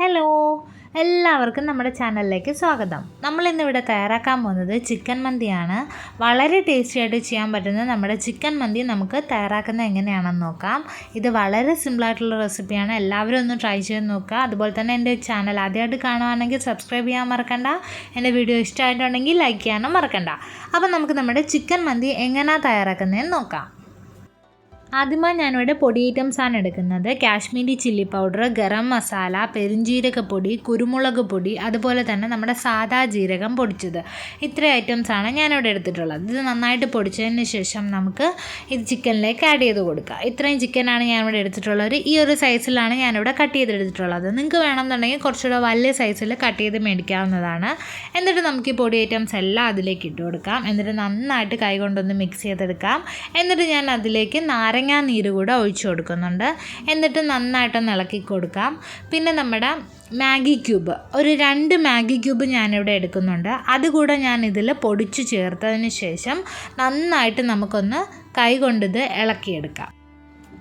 Hello എല്ലാവർക്കും നമ്മുടെ ചാനലിലേക്ക് സ്വാഗതം. നമ്മൾ ഇന്നിവിടെ തയ്യാറാക്കാൻ പോകുന്നത് ചിക്കൻ മന്തിയാണ്. വളരെ ടേസ്റ്റി ആയിട്ട് ചെയ്യാൻ പറ്റുന്ന നമ്മുടെ ചിക്കൻ മന്തി നമുക്ക് തയ്യാറാക്കുന്നത് എങ്ങനെയാണെന്ന് നോക്കാം. ഇത് വളരെ സിമ്പിളായിട്ടുള്ള റെസിപ്പിയാണ് എല്ലാവരും ഒന്ന് ട്രൈ ചെയ്ത് നോക്കുക. അതുപോലെ തന്നെ എന്റെ ചാനൽ ആദ്യമായിട്ട് കാണുവാണെങ്കിൽ സബ്സ്ക്രൈബ് ചെയ്യാൻ മറക്കണ്ട. എന്റെ വീഡിയോ ഇഷ്ടമായിട്ടുണ്ടെങ്കിൽ ലൈക്ക് ചെയ്യാനും മറക്കണ്ട. അപ്പോൾ നമുക്ക് നമ്മുടെ ചിക്കൻ മന്തി എങ്ങനെയാണ് തയ്യാറാക്കുന്നതെന്ന് നോക്കാം. ആദ്യമായി ഞാനിവിടെ പൊടി ഐറ്റംസാണ് എടുക്കുന്നത്. കാശ്മീരി ചില്ലി പൗഡർ ഗരം മസാല പെരുംജീരകപ്പൊടി കുരുമുളക് പൊടി അതുപോലെ തന്നെ നമ്മുടെ സാദാ ജീരകം പൊടിച്ചത്. ഇത്ര ഐറ്റംസാണ് ഞാനിവിടെ എടുത്തിട്ടുള്ളത്. ഇത് നന്നായിട്ട് പൊടിച്ചതിന് ശേഷം നമുക്ക് ഇത് ചിക്കനിലേക്ക് ആഡ് ചെയ്ത് കൊടുക്കുക ഇത്രയും ചിക്കനാണ് ഞാനിവിടെ എടുത്തിട്ടുള്ളത്. ഈ ഒരു സൈസിലാണ് ഞാനിവിടെ കട്ട് ചെയ്തെടുത്തിട്ടുള്ളത് നിങ്ങൾക്ക് വേണമെന്നുണ്ടെങ്കിൽ കുറച്ചുകൂടെ വലിയ സൈസിൽ കട്ട് ചെയ്ത് മേടിക്കാവുന്നതാണ്. എന്നിട്ട് നമുക്ക് ഈ പൊടി ഐറ്റംസ് എല്ലാം അതിലേക്ക് ഇട്ട് കൊടുക്കാം. എന്നിട്ട് നന്നായിട്ട് കൈ കൊണ്ടൊന്ന് മിക്സ് ചെയ്തെടുക്കാം. എന്നിട്ട് ഞാൻ അതിലേക്ക് നാരങ്ങ നീര് കൂടെ ഒഴിച്ചു കൊടുക്കുന്നുണ്ട്. എന്നിട്ട് നന്നായിട്ടൊന്ന് ഇളക്കി കൊടുക്കാം. പിന്നെ നമ്മുടെ മാഗി ക്യൂബ്. ഒരു രണ്ട് മാഗി ക്യൂബ് ഞാനിവിടെ എടുക്കുന്നുണ്ട്. അതുകൂടെ ഞാൻ ഇതിൽ പൊടിച്ച് ചേർത്തതിന് ശേഷം നന്നായിട്ട് നമുക്കൊന്ന് കൈ കൊണ്ടിത് ഇളക്കിയെടുക്കാം.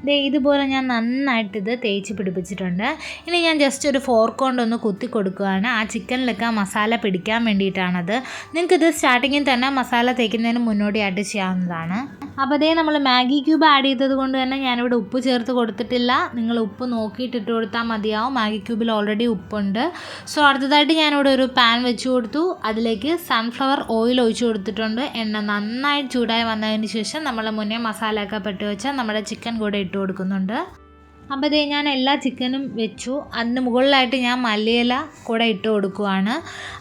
ദേ ഇതുപോലെ ഞാൻ നന്നായിട്ട് ഇത് തേച്ച് പിടിപ്പിച്ചിട്ടുണ്ട്. ഇനി ഞാൻ ജസ്റ്റ് ഒരു ഫോർക്ക് കൊണ്ടൊന്ന് കുത്തി കൊടുക്കുകയാണ്. ആ ചിക്കനിലൊക്കെ മസാല പിടിക്കാൻ വേണ്ടിയിട്ടാണത്. നിങ്ങൾക്കിത് സ്റ്റാർട്ടിങ്ങിൽ തന്നെ മസാല തേക്കുന്നതിന് മുന്നോടിയായിട്ട് ചെയ്യാവുന്നതാണ്. അപ്പോൾ അതേ നമ്മൾ മാഗി ക്യൂബ് ആഡ് ചെയ്തത് കൊണ്ട് തന്നെ ഞാനിവിടെ ഉപ്പ് ചേർത്ത് കൊടുത്തിട്ടില്ല. നിങ്ങൾ ഉപ്പ് നോക്കിയിട്ട് ഇട്ട് കൊടുത്താൽ മതിയാവും. മാഗി ക്യൂബിൽ ഓൾറെഡി ഉപ്പുണ്ട്. സോ അടുത്തതായിട്ട് ഞാനിവിടെ ഒരു പാൻ വെച്ച് കൊടുത്തു. അതിലേക്ക് സൺഫ്ലവർ ഓയിൽ ഒഴിച്ചു കൊടുത്തിട്ടുണ്ട്. എണ്ണ നന്നായി ചൂടായി വന്നതിന് ശേഷം നമ്മൾ മുന്നേ മസാലയൊക്കെ പെട്ട് വെച്ചാൽ നമ്മുടെ ചിക്കൻ കൂടെ ഇട്ട് കൊടുക്കുന്നുണ്ട്. അപ്പോൾ ഇതേ ഞാൻ എല്ലാ ചിക്കനും വെച്ചു. അതിന് മുകളിലായിട്ട് ഞാൻ മല്ലിയില കൂടെ ഇട്ട് കൊടുക്കുവാണ്.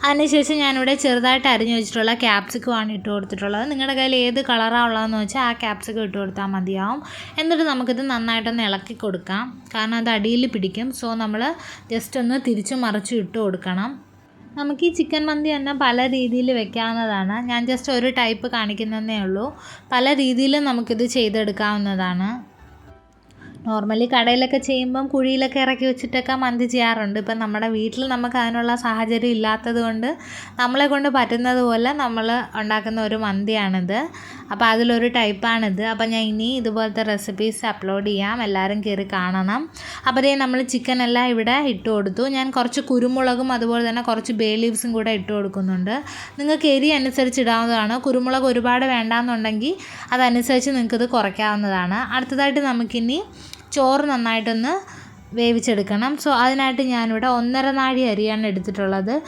അതിനുശേഷം ഞാനിവിടെ ചെറുതായിട്ട് അരിഞ്ഞു വെച്ചിട്ടുള്ള ക്യാപ്സിക്കമാണ് ഇട്ട് കൊടുത്തിട്ടുള്ളത്. നിങ്ങളുടെ കയ്യിൽ ഏത് കളറാണ് ഉള്ളതെന്ന് വെച്ചാൽ ആ ക്യാപ്സിക്കം ഇട്ട് കൊടുത്താൽ മതിയാവും. എന്നിട്ട് നമുക്കിത് നന്നായിട്ടൊന്ന് ഇളക്കി കൊടുക്കാം. കാരണം അത് അടിയിൽ പിടിക്കും. സോ നമ്മൾ ജസ്റ്റ് ഒന്ന് തിരിച്ചു മറിച്ചു ഇട്ട് കൊടുക്കണം. നമുക്ക് ഈ ചിക്കൻ മന്തി തന്നെ പല രീതിയിൽ വെക്കാവുന്നതാണ്. ഞാൻ ജസ്റ്റ് ഒരു ടൈപ്പ് കാണിക്കുന്നതേ ഉള്ളൂ. പല രീതിയിലും നമുക്കിത് ചെയ്തെടുക്കാവുന്നതാണ്. നോർമലി കടയിലൊക്കെ ചെയ്യുമ്പം കുഴിയിലൊക്കെ ഇറക്കി വെച്ചിട്ടൊക്കെ മന്തി ചെയ്യാറുണ്ട്. ഇപ്പം നമ്മുടെ വീട്ടിൽ നമുക്ക് അതിനുള്ള സാഹചര്യം ഇല്ലാത്തത് കൊണ്ട് നമ്മളെ കൊണ്ട് പറ്റുന്നത് പോലെ നമ്മൾ ഉണ്ടാക്കുന്ന ഒരു മന്തിയാണിത്. അപ്പോൾ അതിലൊരു ടൈപ്പാണിത്. അപ്പോൾ ഞാൻ ഇനി ഇതുപോലത്തെ റെസിപ്പീസ് അപ്ലോഡ് ചെയ്യാം. എല്ലാവരും കയറി കാണണം. അപ്പോൾ ഇതേ നമ്മൾ ചിക്കൻ എല്ലാം ഇവിടെ ഇട്ട് കൊടുത്തു. ഞാൻ കുറച്ച് കുരുമുളകും അതുപോലെ തന്നെ കുറച്ച് ബേ ലീവ്സും കൂടെ ഇട്ട് കൊടുക്കുന്നുണ്ട്. നിങ്ങൾക്ക് എരി അനുസരിച്ച് ഇടാവുന്നതാണ്. കുരുമുളക് ഒരുപാട് വേണ്ടാന്നുണ്ടെങ്കിൽ അതനുസരിച്ച് നിങ്ങൾക്കിത് കുറയ്ക്കാവുന്നതാണ്. അടുത്തതായിട്ട് നമുക്കിനി ചോറ് നന്നായിട്ടൊന്ന് വേവിച്ചെടുക്കണം. സോ അതിനായിട്ട് ഞാനിവിടെ ഒന്നര നാഴി അരിയാണ് എടുത്തിട്ടുള്ളത്.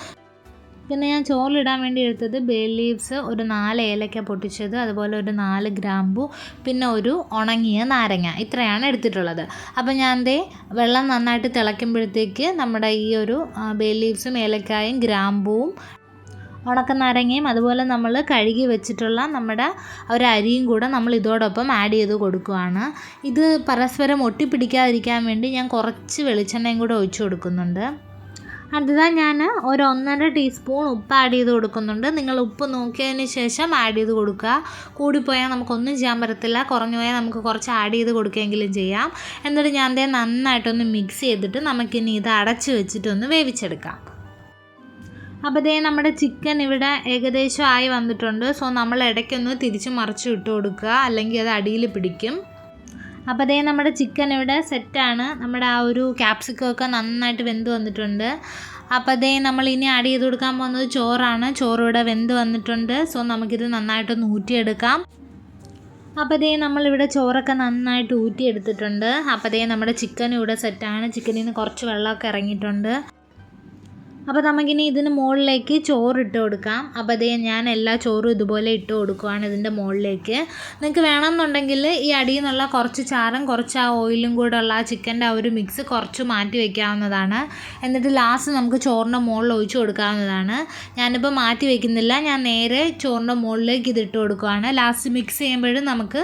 പിന്നെ ഞാൻ ചോറിലിടാൻ വേണ്ടി എടുത്തത് ബേ ലീവ്സ് ഒരു നാല് ഏലക്ക പൊട്ടിച്ചത് അതുപോലെ ഒരു നാല് ഗ്രാമ്പു പിന്നെ ഒരു ഉണങ്ങിയ നാരങ്ങ. ഇത്രയാണ് എടുത്തിട്ടുള്ളത്. അപ്പോൾ ഞാൻ ദേ വെള്ളം നന്നായിട്ട് തിളയ്ക്കുമ്പോഴത്തേക്ക് നമ്മുടെ ഈ ഒരു ബേ ലീവ്സും ഏലക്കായും ഗ്രാമ്പുവും ഉണക്കനാരങ്ങയും അതുപോലെ നമ്മൾ കഴുകി വെച്ചിട്ടുള്ള നമ്മുടെ ഒരു അരിയും കൂടെ നമ്മൾ ഇതോടൊപ്പം ആഡ് ചെയ്ത് കൊടുക്കുകയാണ് ഇത് പരസ്പരം ഒട്ടിപ്പിടിക്കാതിരിക്കാൻ വേണ്ടി ഞാൻ കുറച്ച് വെളിച്ചെണ്ണയും കൂടെ ഒഴിച്ച് കൊടുക്കുന്നുണ്ട്. അടുത്തതായി ഞാൻ ഒരു ഒന്നര ടീസ്പൂൺ ഉപ്പ് ആഡ് ചെയ്ത് കൊടുക്കുന്നുണ്ട്. നിങ്ങൾ ഉപ്പ് നോക്കിയതിന് ശേഷം ആഡ് ചെയ്ത് കൊടുക്കുക. കൂടിപ്പോയാൽ നമുക്കൊന്നും ചെയ്യാൻ പറ്റത്തില്ല. കുറഞ്ഞു പോയാൽ നമുക്ക് കുറച്ച് ആഡ് ചെയ്ത് കൊടുക്കുകയെങ്കിലും ചെയ്യാം. എന്നിട്ട് ഞാൻ അതേ നന്നായിട്ടൊന്ന് മിക്സ് ചെയ്തിട്ട് നമുക്കിനി ഇത് അടച്ച് വെച്ചിട്ടൊന്ന് വേവിച്ചെടുക്കാം. അപ്പോൾ ഇതേ നമ്മുടെ ചിക്കൻ ഇവിടെ ഏകദേശം ആയി വന്നിട്ടുണ്ട്. സോ നമ്മൾ ഇടയ്ക്കൊന്ന് തിരിച്ച് മറിച്ച് ഇട്ട് കൊടുക്കുക. അല്ലെങ്കിൽ അത് അടിയിൽ പിടിക്കും. അപ്പോൾ അതേ നമ്മുടെ ചിക്കൻ ഇവിടെ സെറ്റാണ് നമ്മുടെ ആ ഒരു ക്യാപ്സിക്കൊക്കെ നന്നായിട്ട് വെന്ത് വന്നിട്ടുണ്ട്. അപ്പോൾ അതേ നമ്മൾ ഇനി ആഡ് ചെയ്ത് കൊടുക്കാൻ പോകുന്നത് ചോറാണ്. ചോറ് ഇവിടെ വെന്ത് വന്നിട്ടുണ്ട്. സോ നമുക്കിത് നന്നായിട്ടൊന്ന് ഊറ്റിയെടുക്കാം. അപ്പോൾ അതേ നമ്മളിവിടെ ചോറൊക്കെ നന്നായിട്ട് ഊറ്റിയെടുത്തിട്ടുണ്ട്. അപ്പോൾ അതേ നമ്മുടെ ചിക്കൻ ഇവിടെ സെറ്റാണ് ചിക്കനിൽ നിന്ന് കുറച്ച് വെള്ളമൊക്കെ ഇറങ്ങിയിട്ടുണ്ട്. അപ്പോൾ നമുക്കിനി ഇതിന് മുകളിലേക്ക് ചോറ് ഇട്ട് കൊടുക്കാം. അപ്പോൾ അതേ ഞാൻ എല്ലാ ചോറും ഇതുപോലെ ഇട്ട് കൊടുക്കുവാണ് ഇതിന്റെ മുകളിലേക്ക്. നിങ്ങൾക്ക് വേണമെന്നുണ്ടെങ്കിൽ ഈ അടിയിൽ നിന്നുള്ള കുറച്ച് ചാറും കുറച്ച് ആ ഓയിലും കൂടെ ഉള്ള ആ ചിക്കന്റെ ആ ഒരു മിക്സ് കുറച്ച് മാറ്റി വയ്ക്കാവുന്നതാണ് എന്നിട്ട് ലാസ്റ്റ് നമുക്ക് ചോറിന്റെ മുകളിൽ ഒഴിച്ചു കൊടുക്കാവുന്നതാണ്. ഞാനിപ്പോൾ മാറ്റി വയ്ക്കുന്നില്ല ഞാൻ നേരെ ചോറിന്റെ മുകളിലേക്ക് ഇതിട്ട് കൊടുക്കുവാണ്. ലാസ്റ്റ് മിക്സ് ചെയ്യുമ്പോഴും നമുക്ക്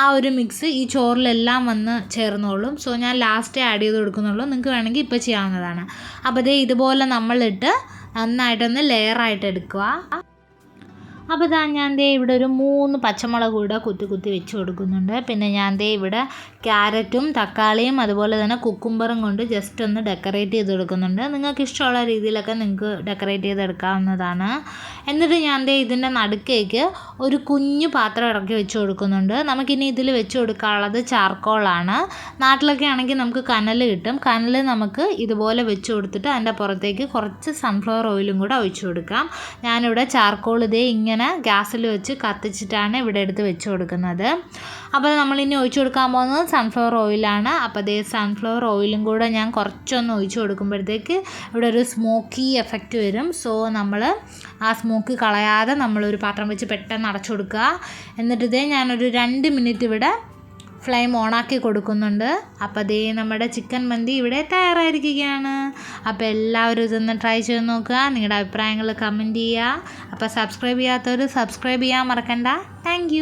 ആ ഒരു മിക്സ് ഈ ചോറിലെല്ലാം വന്ന് ചേർന്നോളും. സോ ഞാൻ ലാസ്റ്റേ ആഡ് ചെയ്ത് കൊടുക്കുന്നുള്ളൂ. നിങ്ങൾക്ക് വേണമെങ്കിൽ ഇപ്പോൾ ചെയ്യാവുന്നതാണ്. അപ്പോൾ ദേ ഇതുപോലെ നമ്മളിട്ട് നന്നായിട്ടൊന്ന് ലെയറായിട്ട് എടുക്കുക. അപ്പോൾ ഇതാ ഞാൻ ദേ ഇവിടെ ഒരു മൂന്ന് പച്ചമുളക് കൂടെ കുത്തി കുത്തി വെച്ച് കൊടുക്കുന്നുണ്ട്. പിന്നെ ഞാൻ ദേ ഇവിടെ ക്യാരറ്റും തക്കാളിയും അതുപോലെ തന്നെ കുക്കുംബറും കൊണ്ട് ജസ്റ്റ് ഒന്ന് ഡെക്കറേറ്റ് ചെയ്ത് കൊടുക്കുന്നുണ്ട്. നിങ്ങൾക്ക് ഇഷ്ടമുള്ള രീതിയിലൊക്കെ നിങ്ങൾക്ക് ഡെക്കറേറ്റ് ചെയ്തെടുക്കാവുന്നതാണ് എന്നിട്ട് ഞാൻ ദേ ഇതിന്റെ നടുക്കേക്ക് ഒരു കുഞ്ഞു പാത്രം ഇറക്കി വെച്ച് കൊടുക്കുന്നുണ്ട്. നമുക്കിനി ഇതിൽ വെച്ച് കൊടുക്കാനുള്ളത് ചാർക്കോളാണ് നാട്ടിലൊക്കെ ആണെങ്കിൽ നമുക്ക് കനൽ കിട്ടും. കനൽ നമുക്ക് ഇതുപോലെ വെച്ച് കൊടുത്തിട്ട് അതിന്റെ പുറത്തേക്ക് കുറച്ച് സൺഫ്ലവർ ഓയിലും കൂടെ ഒഴിച്ചു കൊടുക്കാം. ഞാനിവിടെ ചാർക്കോൾ ഇതേ ഇങ്ങനെ ഗ്യാസിൽ വെച്ച് കത്തിച്ചിട്ടാണ് ഇവിടെ എടുത്ത് വെച്ച് കൊടുക്കുന്നത്. അപ്പോൾ നമ്മളിനി ഒഴിച്ചു കൊടുക്കാൻ പോകുന്നത് സൺഫ്ലവർ ഓയിലാണ് അപ്പോൾ അതേ സൺഫ്ലവർ ഓയിലും കൂടെ ഞാൻ കുറച്ചൊന്ന് ഒഴിച്ചു കൊടുക്കുമ്പോഴത്തേക്ക് ഇവിടെ ഒരു സ്മോക്കി എഫക്റ്റ് വരും. സോ നമ്മൾ ആ സ്മോക്ക് കളയാതെ നമ്മളൊരു പാത്രം വെച്ച് പെട്ടെന്ന് അടച്ചു കൊടുക്കുക. എന്നിട്ട് ഇതേ ഞാനൊരു രണ്ട് മിനിറ്റ് ഇവിടെ ഫ്ലെയിം ഓണാക്കി കൊടുക്കുന്നുണ്ട്. അപ്പോൾ ദേ നമ്മുടെ ചിക്കൻ മന്തി ഇവിടെ തയ്യാറായിരിക്കുകയാണ്. അപ്പോൾ എല്ലാവരും ഇതൊന്ന് ട്രൈ ചെയ്ത് നോക്കുക. നിങ്ങളുടെ അഭിപ്രായങ്ങൾ കമന്റ് ചെയ്യുക. അപ്പോൾ സബ്സ്ക്രൈബ് ചെയ്യാത്തവർ സബ്സ്ക്രൈബ് ചെയ്യാൻ മറക്കണ്ട. താങ്ക്